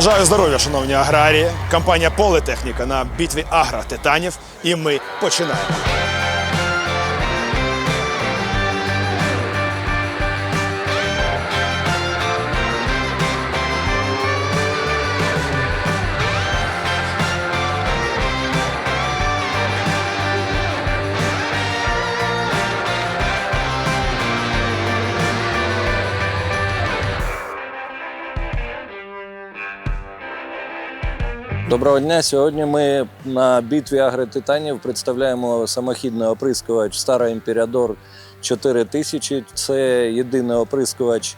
Бажаю здоров'я, шановні аграрії. Компанія Політехніка на битві агро Титанів. І ми починаємо. Доброго дня. Сьогодні ми на битві агротитанів представляємо самохідний оприскувач Стара Імперіадор 4000. Це єдиний оприскувач,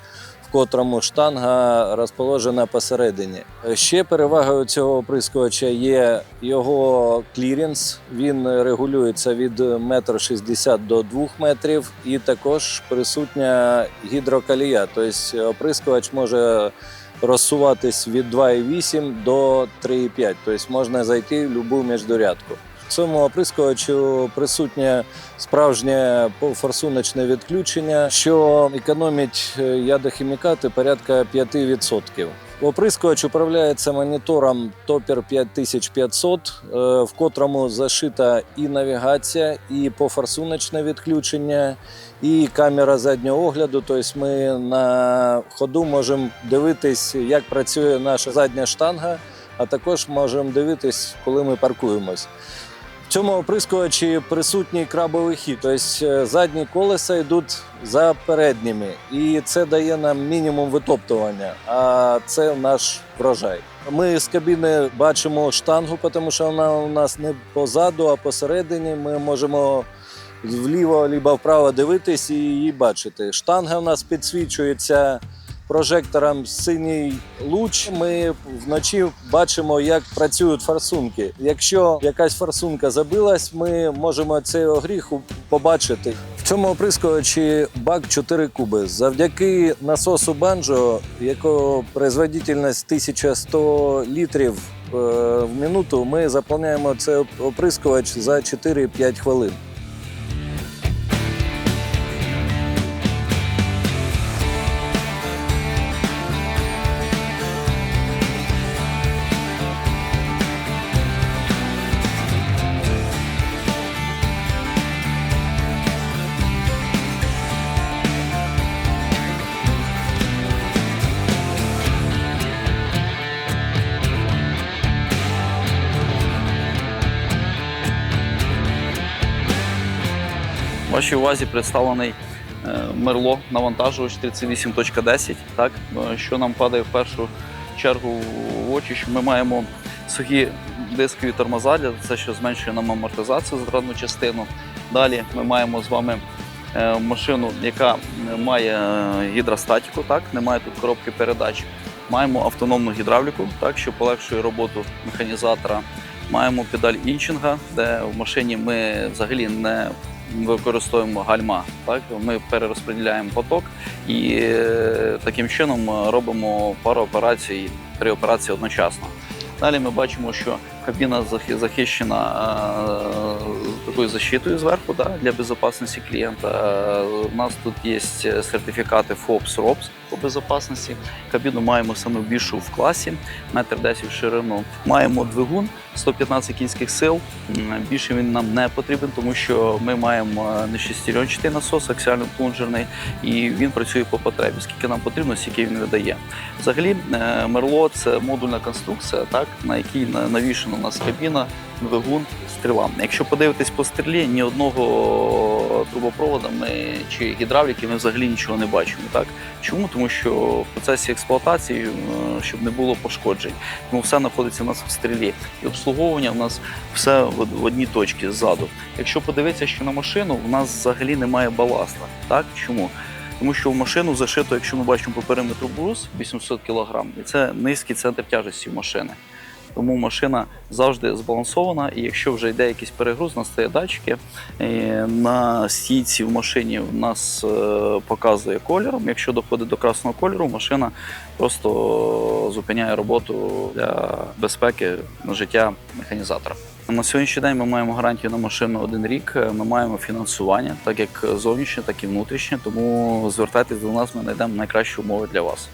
в котрому штанга розположена посередині. Ще перевагою цього оприскувача є його клірінс. Він регулюється від 1,60 м до 2 метрів, і також присутня гідрокалія. Тобто оприскувач може розсуватись від 2,8 до 3,5. Тобто можна зайти в будь-яку міждурядку. Цьому оприскувачу присутнє справжнє форсуночне відключення, що економить е, ядохімікати порядка 5%. Оприскувач управляється монітором Topper 5500, е, в котрому зашита і навігація, і пофорсуночне відключення, і камера заднього огляду. Тобто ми на ходу можемо дивитись, як працює наша задня штанга, а також можемо дивитись, коли ми паркуємось. Цьому оприскувачі присутній крабовий хід, тобто задні колеса йдуть за передніми, і це дає нам мінімум витоптування. А це наш врожай. Ми з кабіни бачимо штангу, тому що вона у нас не позаду, а посередині. Ми можемо вліво або вправо дивитись і її бачити. Штанга у нас підсвічується прожектором синій луч. Ми вночі бачимо, як працюють форсунки. Якщо якась форсунка забилась, ми можемо цей огріх побачити. В цьому оприскувачі бак 4 куби. Завдяки насосу банджо, якого производительність 1100 літрів е, в минуту, ми заповняємо цей оприскувач за 4-5 хвилин. Вашій увазі представлений е, Мерло навантажувач 38.10. Так, е, що нам падає в першу чергу в очі, що ми маємо сухі дискові тормоза, для це що зменшує нам амортизацію затратну частину. Далі ми маємо з вами е, машину, яка має гідростатику, так, немає тут коробки передач. Маємо автономну гідравліку, так, що полегшує роботу механізатора. Маємо педаль інчинга, де в машині ми взагалі не використовуємо гальма. Так? Ми перерозподіляємо поток і е, таким чином е, робимо пару операцій, три операції одночасно. Далі ми бачимо, що кабіна захищена е, такою защитою зверху да, для безпечності клієнта. У нас тут є сертифікати FOPS, ROPS по безпечності. Кабіну маємо саме більшу в класі, метр 10 в ширину. Маємо двигун 115 кінських сил. Більше він нам не потрібен, тому що ми маємо не шестеренчатий насос, аксіально плунжерний, і він працює по потребі. Скільки нам потрібно, стільки він видає. Взагалі, е, Мерло це модульна конструкція, так на якій на- навішена у нас кабіна, двигун, стріла. Якщо подивитись по стрілі, ні одного трубопровода ми чи гідравліки ми взагалі нічого не бачимо. Так чому? Тому що в процесі експлуатації, е, щоб не було пошкоджень, тому все знаходиться у нас в стрілі. І обслуговування у нас все в в одній точці ззаду. Якщо подивитися, що на машину, у нас взагалі немає баласта. Так чому? Тому що в машину зашито, якщо ми бачимо по периметру брус 800 кг, і це низький центр тяжесті машини. Тому машина завжди збалансована. І якщо вже йде якийсь перегруз, настає датчики. е, На стійці в машині в нас е, показує кольором. Якщо доходить до красного кольору, машина просто зупиняє роботу для безпеки на життя механізатора. На сьогоднішній день ми маємо гарантію на машину один рік. Ми маємо фінансування, так як зовнішнє, так і внутрішнє. Тому звертайтесь до нас, ми знайдемо найкращі умови для вас.